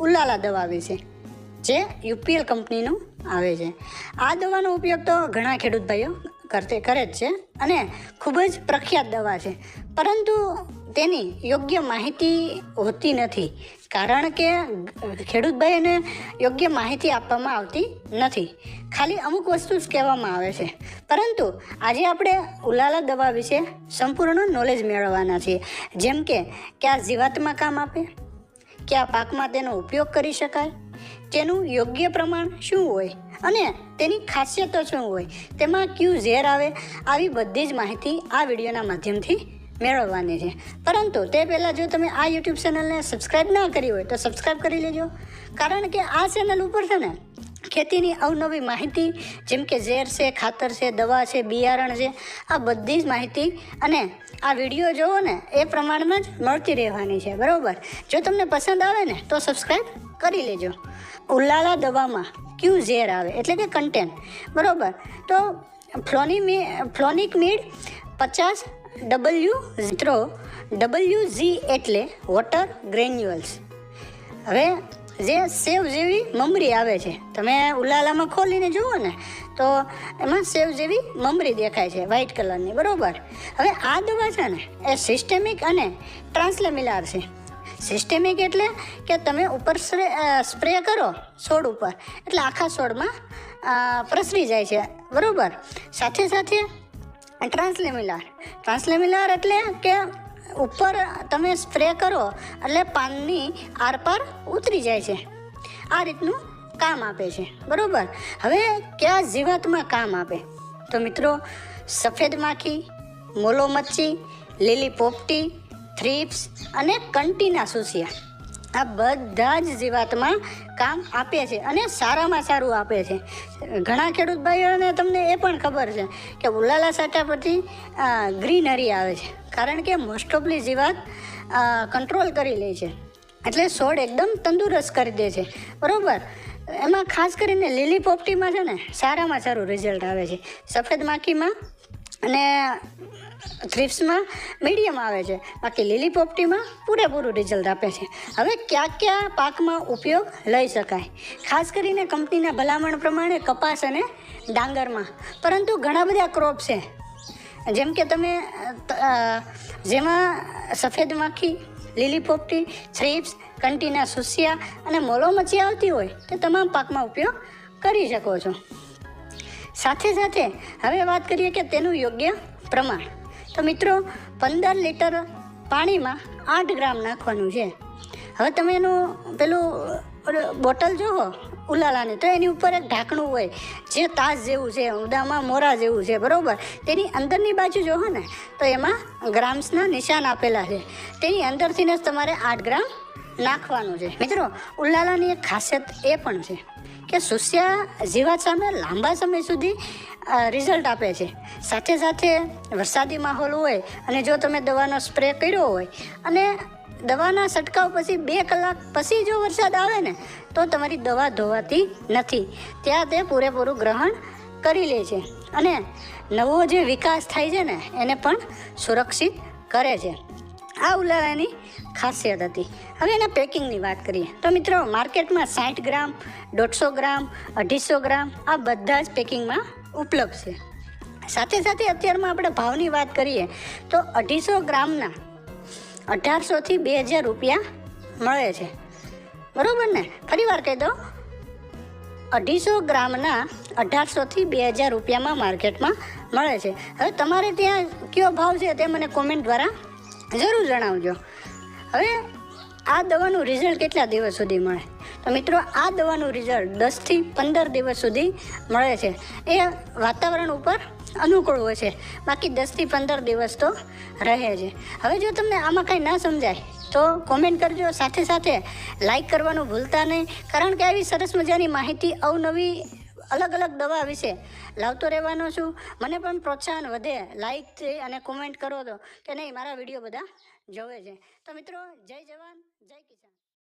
Ulala દવા વિશે જે યુપીએલ કંપનીનું આવે છે. આ દવાનો ઉપયોગ તો ઘણા ખેડૂત ભાઈઓ કરતે, કરે જ છે અને ખૂબ જ પ્રખ્યાત દવા છે. પરંતુ તેની યોગ્ય માહિતી હોતી નથી, કારણ કે ખેડૂત ભાઈને યોગ્ય માહિતી આપવામાં આવતી નથી. ખાલી અમુક વસ્તુ જ કહેવામાં આવે છે. પરંતુ આજે આપણે ઉલાલા દવા વિશે સંપૂર્ણ નોલેજ મેળવવાના છીએ. જેમ કે કયા જીવાતમાં કામ આપે કયા પાકમાં તેનો ઉપયોગ કરી શકાય? તેનું યોગ્ય પ્રમાણ શું હોય અને તેની ખાસિયતો શું હોય? તેમાં કયું ઝેર આવે? આવી બધી જ માહિતી આ વિડીયોના માધ્યમથી મેળવવાની છે. પરંતુ તે પહેલાં જો તમે આ યુટ્યુબ ચેનલને સબસ્ક્રાઈબ ના કરી હોય તો સબસ્ક્રાઈબ કરી લેજો. કારણ કે આ ચેનલ ઉપર છે ને ખેતીની અવનવી માહિતી, જેમ કે ઝેર છે, ખાતર છે, દવા છે, બિયારણ છે, આ બધી જ માહિતી અને આ વીડિયો જોવો ને, એ પ્રમાણમાં જ મળતી રહેવાની છે, બરાબર? જો તમને પસંદ આવે ને, તો સબસ્ક્રાઈબ કરી લેજો. ઉલાલા દવામાં ક્યુ ઝેર આવે? એટલે કે કન્ટેન્ટ બરાબર? તો ફ્લોની ફ્લોનિક મીડ પચાસ ડબલ્યુ મિત્રો ડબલ્યુ ઝી એટલે વોટર ગ્રેન્યુઅલ્સ હવે જે સેવ જેવી મમરી આવે છે. તમે ઉલાલામાં ખોલીને જુઓ ને, તો એમાં સેવ જેવી મમરી દેખાય છે વ્હાઇટ કલરની બરાબર? હવે આ દવા છે ને, એ સિસ્ટેમિક અને ટ્રાન્સલેમિલાર છે. સિસ્ટેમિક એટલે કે તમે ઉપર સ્પ્રે કરો છોડ ઉપર, એટલે આખા છોડમાં પ્રસરી જાય છે, બરાબર? સાથે સાથે ટ્રાન્સલેમિલાર ટ્રાન્સલેમિલાર એટલે કે ઉપર તમે સ્પ્રે કરો, એટલે પાનની આરપાર ઉતરી જાય છે. આ રીતનું કામ આપે છે. બરાબર? હવે કયા જીવાતમાં કામ આપે? તો મિત્રો, સફેદ માખી, મોલો મચ્છી લીલી પોપટી થ્રીપ્સ અને કંટીના સુસિયા. આ બધા જ જીવાતમાં કામ આપે છે અને સારામાં સારું આપે છે. ઘણા ખેડૂત ભાઈઓને તમને એ પણ ખબર છે કે ઉલાલા સાટા પરથી ગ્રીનરી આવે છે. કારણ કે મોસ્ટ ઓફલી જીવાત કંટ્રોલ કરી લે છે. એટલે છોડ એકદમ તંદુરસ્ત કરી દે છે. બરાબર? એમાં ખાસ કરીને લીલી પોપટીમાં છે ને, સારામાં સારું રિઝલ્ટ આવે છે. સફેદ માખીમાં અને થ્રીપ્સમાં મીડિયમ આવે છે. બાકી લીલી પોપટીમાં પૂરેપૂરું રિઝલ્ટ આપે છે. હવે કયા કયા પાકમાં ઉપયોગ લઈ શકાય? ખાસ કરીને કંપનીના ભલામણ પ્રમાણે કપાસ અને ડાંગરમાં. પરંતુ ઘણા બધા ક્રોપ છે. જેમ કે તમે જેમાં સફેદ માખી લીલી પોપટી થ્રીપ્સ કંટીના સુસિયા અને મોલો મચ્છી આવતી હોય તે તમામ પાકમાં ઉપયોગ કરી શકો છો. સાથે સાથે હવે વાત કરીએ કે તેનું યોગ્ય પ્રમાણ. તો મિત્રો, પંદર લીટર પાણીમાં આઠ ગ્રામ નાખવાનું છે. હવે તમે એનું પેલું બોટલ જુઓ ઉલાલાની, તો એની ઉપર એક ઢાંકણું હોય, જે તાસ જેવું છે ઉદામાં મોરા જેવું છે, બરાબર? તેની અંદરની બાજુ જોવો ને, તો એમાં ગ્રામ્સના નિશાન આપેલા છે. તેની અંદરથી જ તમારે આઠ ગ્રામ નાખવાનું છે. મિત્રો, ઉલાલાની એક ખાસિયત એ પણ છે કે સુસ્યા જીવાત સામે લાંબા સમય સુધી રિઝલ્ટ આપે છે. સાથે સાથે વરસાદી માહોલ હોય અને જો તમે દવાનો સ્પ્રે કર્યો હોય અને દવાના છંટકાવ પછી બે કલાક પછી જો વરસાદ આવે ને, તો તમારી દવા ધોવાતી નથી. ત્યાં તે પૂરેપૂરું ગ્રહણ કરી લે છે અને નવો જે વિકાસ થાય છે ને, એને પણ સુરક્ષિત કરે છે. આ ઉલાળાની ખાસિયત હતી. હવે એના પેકિંગની વાત કરીએ. તો મિત્રો, માર્કેટમાં સાઠ ગ્રામ, દોઢસો ગ્રામ, અઢીસો ગ્રામ આ બધા જ પેકિંગમાં ઉપલબ્ધ છે. સાથે સાથે અત્યારમાં આપણે ભાવની વાત કરીએ, તો અઢીસો ગ્રામના અઢારસોથી બે હજાર રૂપિયા મળે છે. બરાબર ને? ફરી વાર કહી દો અઢીસો ગ્રામના અઢારસોથી બે હજાર રૂપિયામાં માર્કેટમાં મળે છે. હવે તમારે ત્યાં કયો ભાવ છે તે મને કોમેન્ટ દ્વારા જરૂર જણાવજો. હવે આ દવાનું રિઝલ્ટ કેટલા દિવસ સુધી મળે? તો મિત્રો, આ દવાનું રિઝલ્ટ દસથી પંદર દિવસ સુધી મળે છે. એ વાતાવરણ ઉપર અનુકૂળ હોય છે. બાકી દસથી પંદર દિવસ તો રહે છે. હવે જો તમને આમાં કાંઈ ના સમજાય, તો કોમેન્ટ કરજો. સાથે સાથે લાઈક કરવાનું ભૂલતા નહીં. કારણ કે આવી સરસ મજાની માહિતી અવનવી અલગ અલગ દવા વિશે લાવતો રહેવાનો છું. મને પણ પ્રોત્સાહન વધે. લાઈક અને કોમેન્ટ કરો તો કે નહીં, મારા વીડિયો બધા જોવે છે. તો મિત્રો, જય જવાન, જય કિસાન.